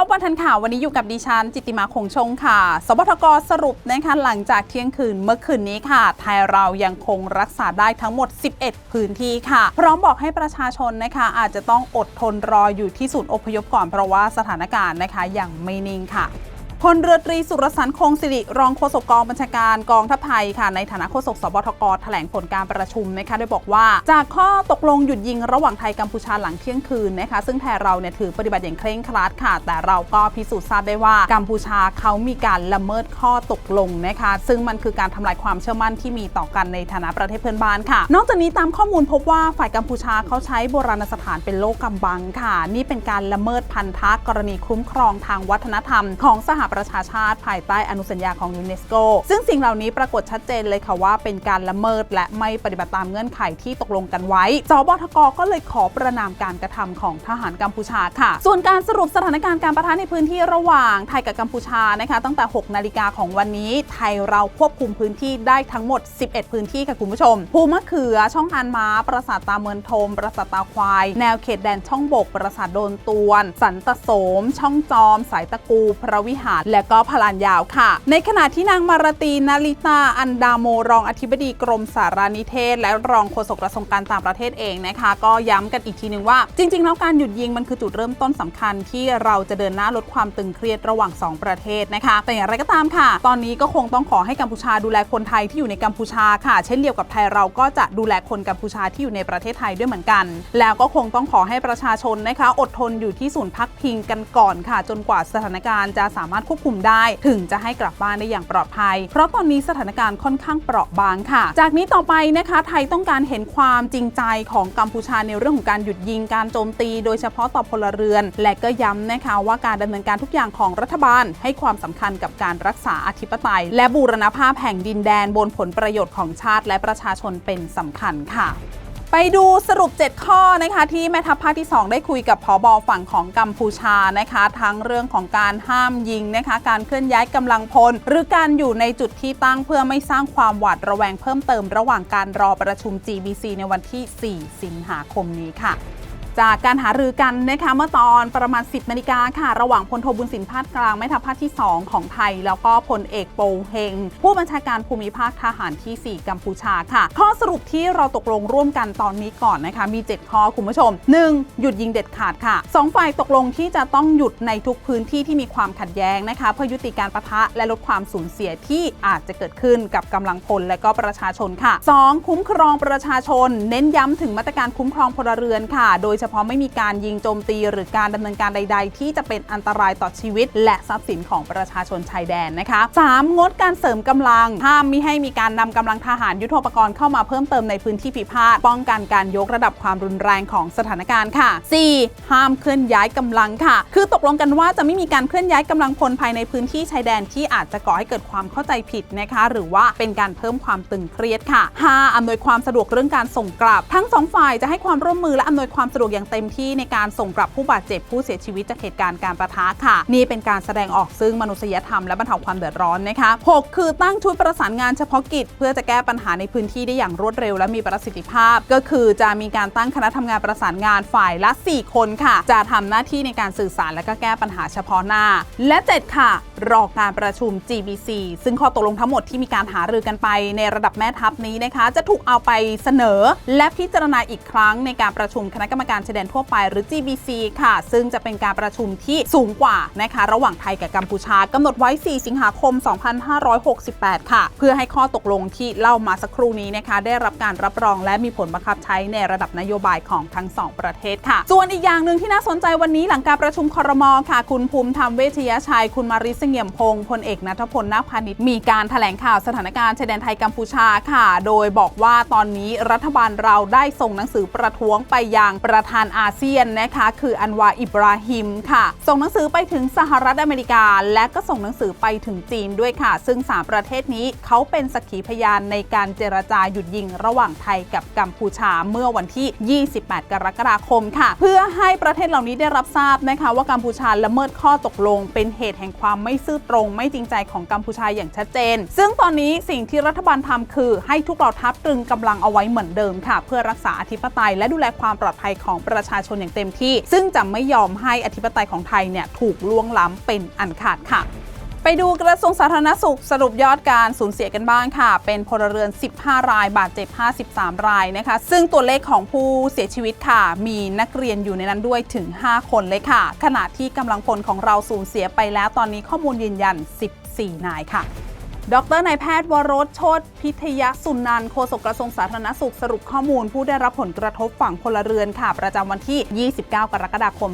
อบวันทันข่าววันนี้อยู่กับดิฉันจิตติมาคงชงค่ะ สบทกสรุปนะคะหลังจากเที่ยงคืนเมื่อคืนนี้ค่ะ ไทยเรายังคงรักษาได้ทั้งหมด 11 พื้นที่ค่ะ พร้อมบอกให้ประชาชนนะคะ อาจจะต้องอดทนรออยู่ที่ศูนย์อพยพก่อนเพราะว่าสถานการณ์นะคะยังไม่นิ่งค่ะ พลเรือตรีสุรสันต์คงสิริรองโฆษกกองบัญชาการกองทัพไทยค่ะในฐานะโฆษกสบทกแถลงผลการประชุมนะคะโดยบอกว่า จากข้อตกลงหยุดยิงระหว่างไทยกัมพูชาหลังเที่ยงคืนนะคะซึ่งไทยเราเนี่ยถือปฏิบัติอย่างเคร่งครัดค่ะ แต่เราก็พิสูจน์ทราบได้ว่ากัมพูชาเขามีการละเมิดข้อตกลงนะคะซึ่งมันคือการทำลายความเชื่อมั่นที่มีต่อกันในฐานะประเทศเพื่อนบ้านค่ะ นอกจากนี้ตามข้อมูลพบว่าฝ่ายกัมพูชาเขาใช้โบราณสถานเป็นโลกกำบังค่ะ นี่เป็นการละเมิดพันธะกรณีคุ้มครองทางวัฒนธรรมของสหประชาชาติภายใต้อนุสัญญาของยูเนสโก ซึ่งสิ่งเหล่านี้ปรากฏชัดเจนเลยค่ะว่าเป็นการละเมิดและไม่ปฏิบัติตามเงื่อนไขที่ตกลงกันไว้จบทกก็เลยขอประนามการกระทำของทหารกัมพูชาค่ะ ส่วนการสรุปสถานการณ์การประทะในพื้นที่ระหว่างไทยกับกัมพูชานะคะ ตั้งแต่ 6 นาฬิกาของวันนี้ ไทยเราควบคุมพื้นที่ได้ทั้งหมด 11 พื้นที่ค่ะคุณผู้ชม ภูมะเขือ ช่องอันม้าปราสาทตาเมือนทม ปราสาทตาควาย แนวเขตแดนช่องบก ปราสาทโดนตวน สันตโสม ช่องจอม สายตะกู พระวิหารและก็พลานยาวค่ะ ในขณะที่นางมารตีนาลิตาอันดาโมรองอธิบดีกรมสารานิเทศ และรองโฆษกกระทรวงการต่างประเทศเองนะคะ ก็ย้ำกันอีกทีหนึ่งว่า จริง ๆ แล้วการหยุดยิงมันคือจุดเริ่มต้นสำคัญที่เราจะเดินหน้าลดความตึงเครียดระหว่าง 2 ประเทศนะคะ แต่อย่างไรก็ตามค่ะ ตอนนี้ก็คงต้องขอให้กัมพูชาดูแลคนไทยที่อยู่ในกัมพูชาค่ะ เช่นเดียวกับไทยเราก็จะดูแลคนกัมพูชาที่อยู่ในประเทศไทยด้วยเหมือนกัน แล้วก็คงต้องขอให้ประชาชนนะคะ อดทนอยู่ที่ศูนย์พักพิงกันก่อนค่ะ จนกว่าสถานการณ์จะสามารถควบคุมได้ ถึงจะให้กลับบ้านได้อย่างปลอดภัย เพราะตอนนี้สถานการณ์ค่อนข้างเปราะบางค่ะ จากนี้ต่อไปนะคะ ไทยต้องการเห็นความจริงใจของกัมพูชาในเรื่องของการหยุดยิงการโจมตี โดยเฉพาะต่อพลเรือน และก็ย้ำนะคะว่าการดำเนินการทุกอย่างของรัฐบาล ให้ความสำคัญกับการรักษาอธิปไตย และบูรณภาพแห่งดินแดนบนผลประโยชน์ของชาติและประชาชนเป็นสำคัญค่ะ ไปดูสรุป 7 ข้อนะคะที่แม่ทัพภาคที่ 2 ได้คุยกับผอบอฝั่งของกัมพูชานะคะ ทั้งเรื่องของการห้ามยิงนะคะ การเคลื่อนย้ายกำลังพล หรือการอยู่ในจุดที่ตั้งเพื่อไม่สร้างความหวาดระแวงเพิ่มเติมระหว่างการรอประชุม GBC ในวันที่ 4 สิงหาคมนี้ค่ะ จากการหารือกันนะคะเมื่อตอนประมาณ 10นาฬิกาค่ะ ระหว่างพลโทบุญสินพาดกลางแม่ทัพภาคที่ 2 ของไทย แล้วก็พลเอกโปเฮง ผู้บัญชาการภูมิภาคทหารที่ 4 กัมพูชาค่ะ ข้อสรุปที่เราตกลงร่วมกันตอนนี้ก่อนนะคะ มี 7 ข้อคุณผู้ชม 1. หยุดยิงเด็ดขาดค่ะ 2 ฝ่ายตกลงที่จะต้องหยุดในทุกพื้นที่ที่มีความขัดแย้งนะคะ เพื่อยุติการประทะและลดความสูญเสียที่อาจจะเกิดขึ้นกับกำลังพลและก็ประชาชนค่ะ 2. คุ้มครองประชาชน เน้นย้ำถึงมาตรการคุ้มครองพลเรือนค่ะ โดยเฉพาะไม่มีการยิงโจมตี หรือการดำเนินการใด ๆ ที่จะเป็นอันตรายต่อชีวิต และทรัพย์สินของประชาชนชายแดนนะคะ 3. งดการเสริมกำลัง ห้ามมิให้มีการนำกำลังทหารยุทโธปกรณ์เข้ามาเพิ่มเติมในพื้นที่พิพาทป้องกันการยกระดับความรุนแรงของสถานการณ์ค่ะ 4. ห้ามเคลื่อนย้ายกำลังค่ะ คือตกลงกันว่าจะไม่มีการเคลื่อนย้ายกำลังพลภายในพื้นที่ชายแดนที่อาจจะก่อให้เกิดความเข้าใจผิดนะคะ หรือว่าเป็นการเพิ่มความตึงเครียดค่ะ 5. อำนวยความสะดวกเรื่องการส่งกลับ ทั้งสองฝ่ายจะให้ความร่วมมือและอำนวยความสะดวกอย่างเต็มที่ในการส่งกลับผู้บาดเจ็บผู้เสียชีวิตจากเหตุการณ์การประทะค่ะ นี่เป็นการแสดงออกซึ่งมนุษยธรรมและบรรเทาความเดือดร้อนนะคะ6คือตั้งชุดประสานงานเฉพาะกิจ เพื่อจะแก้ปัญหาในพื้นที่ได้อย่างรวดเร็วและมีประสิทธิภาพ ก็คือจะมีการตั้งคณะทำงานประสานงานฝ่ายละ 4 คนค่ะ จะทำหน้าที่ในการสื่อสารและก็แก้ปัญหาเฉพาะหน้า และ 7 ค่ะ รอการประชุม GBC ซึ่งข้อตกลงทั้งหมดที่มีการหารือกันไปในระดับแม่ทัพนี้นะคะ จะถูกเอาไปเสนอ และพิจารณาอีกครั้งในการประชุมคณะกรรมการชายแดนทั่วไปหรือ GBC ค่ะ ซึ่งจะเป็นการประชุมที่สูงกว่านะคะ ระหว่างไทยกับกัมพูชากำหนดไว้ 4 สิงหาคม 2568 ค่ะ เพื่อให้ข้อตกลงที่เล่ามาสักครู่นี้นะคะ ได้รับการรับรองและมีผลบังคับใช้ในระดับนโยบายของทั้งสองประเทศค่ะ ส่วนอีกอย่างหนึ่งที่น่าสนใจวันนี้หลังการประชุมคอรมอค่ะ คุณภูมิธรรมเวชยชัยคุณมาริสเงียมพงศ์พลเอกนัทพลนาพาณิชมีการแถลงข่าวสถานการณ์ชายแดนไทยกัมพูชาค่ะ โดยบอกว่าตอนนี้รัฐบาลเราได้ส่งหนังสือประท้วงไปยังประธานอาเซียนนะคะ คืออันวาอิบราฮิมค่ะ ส่งหนังสือไปถึงสหรัฐอเมริกา และก็ส่งหนังสือไปถึงจีนด้วยค่ะ ซึ่ง 3 ประเทศนี้เขาเป็นสักขีพยานในการเจรจาหยุดยิงระหว่างไทยกับกัมพูชาเมื่อวันที่ 28 กรกฎาคมค่ะ เพื่อให้ประเทศเหล่านี้ได้รับทราบนะคะว่ากัมพูชาละเมิดข้อตกลง เป็นเหตุแห่งความไม่ซื่อตรง ไม่จริงใจของกัมพูชาอย่างชัดเจน ซึ่งตอนนี้สิ่งที่รัฐบาลทำคือให้ทุกเหล่าทัพตรึงกำลังเอาไว้เหมือนเดิมค่ะ เพื่อรักษาอธิปไตย และดูแลความปลอดภัยของประชาชนอย่างเต็มที่ ซึ่งจะไม่ยอมให้อธิปไตยของไทยเนี่ยถูกล่วงล้ำเป็นอันขาดค่ะ ดูกระทรวงสาธารณสุขสรุปยอดการสูญเสียกันบ้างค่ะ เป็นพลเรือน 15 ราย บาดเจ็บ 53 รายนะคะ ซึ่งตัวเลขของผู้เสียชีวิตค่ะ มีนักเรียนอยู่ในนั้นด้วยถึง 5 คนเลยค่ะ ขณะที่กำลังพลของเราสูญเสียไปแล้วตอนนี้ข้อมูลยืนยัน 14 นายค่ะ ดรนายแพทย์วรสโชตพิทยสุนันโฆษกกระทรวงสาธารณสุขสรุปข้อมูลผู้ได้รับผลกระทบฝั่งพลเรือนค่ะ ประจำวันที่ 29 กรกฎาคม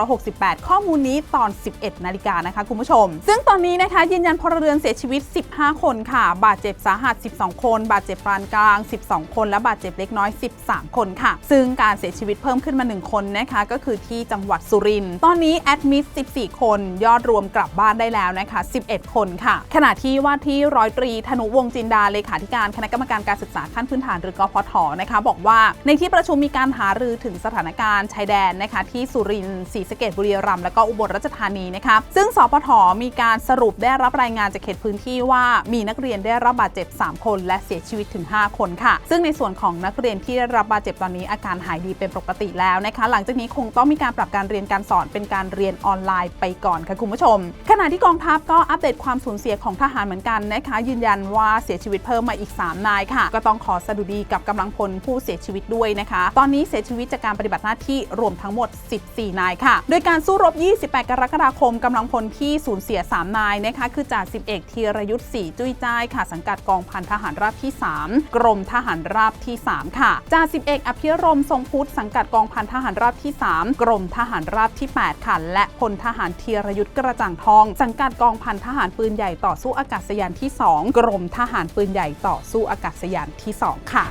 2568 ข้อมูลนี้ตอน 11 นาฬิกานะคะคุณผู้ชม ซึ่งตอนนี้นะคะยืนยันพลเรือนเสียชีวิต 15 คนค่ะ บาดเจ็บสาหัส 12 คน บาดเจ็บปานกลาง 12 คน และบาดเจ็บเล็กน้อย 13 คนค่ะ ซึ่งการเสียชีวิตเพิ่มขึ้นมา 1 คนนะคะก็คือที่จังหวัดสุรินทร์ตอนนี้แอดมิด14 คน ยอดรวมกลับบ้านได้แล้วนะคะ 11 คนค่ะ ขณะที่ว่าที่ร้อยตรีธนุวงจินดาเลขาธิการคณะกรรมการการศึกษาขั้นพื้นฐานหรือกพทนะคะ บอกว่าในที่ประชุมมีการหารือถึงสถานการณ์ชายแดนนะคะที่สุรินทร์ศรีสะเกดบุรีรัมย์และก็อุบลราชธานีนะคะซึ่งสปทมีการสรุปได้รับรายงานจากเขตพื้นที่ว่ามีนักเรียนได้รับบาดเจ็บ 3 คน และเสียชีวิตถึง 5 คนค่ะ ซึ่งในส่วนของนักเรียนที่ได้รับบาดเจ็บตอนนี้อาการหายดีเป็นปกติแล้วนะคะ หลังจากนี้คงต้องมีการปรับการเรียนการสอนเป็นการเรียนออนไลน์ไปก่อนค่ะคุณผู้ชม ขณะที่กองทัพก็อัปเดตความสูญเสียของทหารเหมือนกันนะคะ ยืนยันว่าเสียชีวิตเพิ่มมาอีก 3 นายค่ะ ก็ต้องขอสดุดีกับกำลังพลผู้เสียชีวิตด้วยนะคะ ตอนนี้เสียชีวิตจากการปฏิบัติหน้าที่รวมทั้งหมด 14 นายค่ะ โดยการสู้รบ 28 กรกฎาคมกำลังพลที่สูญเสีย 3 นายนะคะ คือจ่าสิบเอกธีรยุทธ์ศรีจุ้ยจ้ายค่ะ สังกัดกองพันทหารราบที่ 3 กรมทหารราบที่ 3 ค่ะจ่าสิบเอกอภิรมย์ทรงพุทธสังกัดกองพันทหารราบที่ 3 กรมทหารราบที่ 8 ค่ะ และพลทหารธีรยุทธ์กระจ่างทอง สังกัดกองพันทหารปืนใหญ่ต่อสู้อากาศยานที่ 2 กรมทหารปืนใหญ่ต่อสู้อากาศยานที่ 2 ค่ะ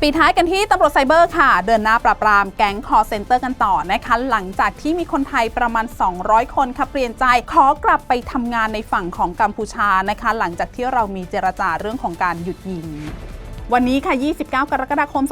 ปิดท้ายกันที่ตำรวจไซเบอร์ค่ะ เดินหน้าปราบปรามแก๊งคอร์เซนเตอร์กันต่อนะคะ หลังจากที่มีคนไทยประมาณ 200 คนค่ะเปลี่ยนใจขอกลับไปทำงานในฝั่งของกัมพูชานะคะ หลังจากที่เรามีเจรจาเรื่องของการหยุดยิง วันนี้ค่ะ 29 กรกฎาคม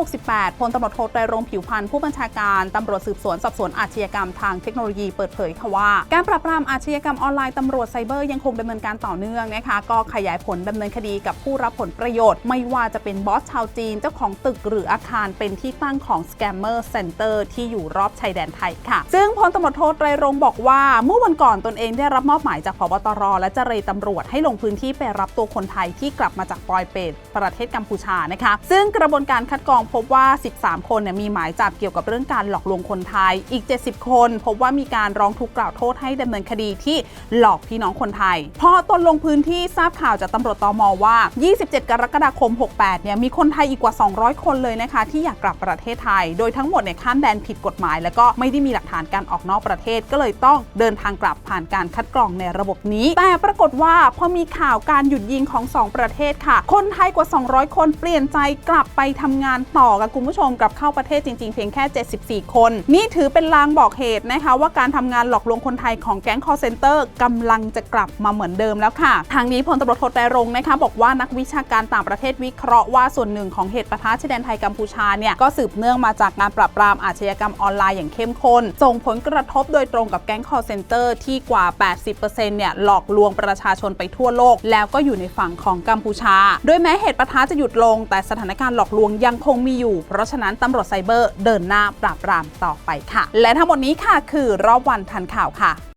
2568 พลตำรวจโทไตรรงผิวพันธ์ผู้บัญชาการตำรวจสืบสวนสอบสวนอาชญากรรมทางเทคโนโลยีเปิดเผยค่ะว่า การปราบปรามอาชญากรรมออนไลน์ตำรวจไซเบอร์ยังคงดำเนินการต่อเนื่องนะคะ ก็ขยายผลดำเนินคดีกับผู้รับผลประโยชน์ ไม่ว่าจะเป็นบอสชาวจีน เจ้าของตึกหรืออาคารเป็นที่ตั้งของ Scammer Center ที่อยู่รอบชายแดนไทยค่ะ ซึ่งพลตำรวจโทไตรรงบอกว่า เมื่อวันก่อนตนเองได้รับมอบหมายจากพบตร และเจรตำรวจให้ลงพื้นที่ไปรับตัวคนไทยที่กลับมาจากปอยเปตประเทศกัมพูชานะคะ ซึ่งกระบวนการคัดกรองพบว่า 13 คนเนี่ยมีหมายจับเกี่ยวกับเรื่องการหลอกลวงคนไทย อีก 70 คน พบว่ามีการร้องทุกข์กล่าวโทษให้ดำเนินคดีที่หลอกพี่น้องคนไทย พอตนลงพื้นที่ทราบข่าวจากตำรวจตมว่า 27 กรกฎาคม 68 เนี่ยมีคนไทยอีกกว่า 200 คนเลยนะคะ ที่อยากกลับประเทศไทย โดยทั้งหมดเนี่ยข้ามแดนผิดกฎหมาย แล้วก็ไม่ได้มีหลักฐานการออกนอกประเทศก็เลยต้องเดินทางกลับผ่านการคัดกรองในระบบนี้ แต่ปรากฏว่าพอมีข่าวการหยุดยิงของสองประเทศค่ะ คนไทยกว่า 200คนเปลี่ยนใจกลับไปทำงานต่อกับคุณผู้ชมกลับเข้าประเทศจริงๆ เพียงแค่ 74 คน นี่ถือเป็นลางบอกเหตุนะคะว่าการทำงานหลอกลวงคนไทยของแก๊งคอร์เซนเตอร์กำลังจะกลับมาเหมือนเดิมแล้วค่ะ ทางนี้พลตำรวจโทไตรรงนะคะบอกว่านักวิชาการต่างประเทศวิเคราะห์ว่าส่วนหนึ่งของเหตุปะทะชายแดนไทยกัมพูชาเนี่ยก็สืบเนื่องมาจากการปราบปรามอาชญากรรมออนไลน์อย่างเข้มข้นส่งผลกระทบโดยตรงกับแก๊งคอร์เซนเตอร์ที่กว่า 80%เนี่ยหลอกลวงประชาชนไปทั่วโลก แล้วก็อยู่ในฝั่งของกัมพูชา โดยแม้เหตุปะทะจะหยุดลง แต่สถานการณ์หลอกลวงยังคงมีอยู่ เพราะฉะนั้นตำรวจไซเบอร์เดินหน้าปราบปรามต่อไปค่ะ และทั้งหมดนี้ค่ะคือรอบวันทันข่าวค่ะ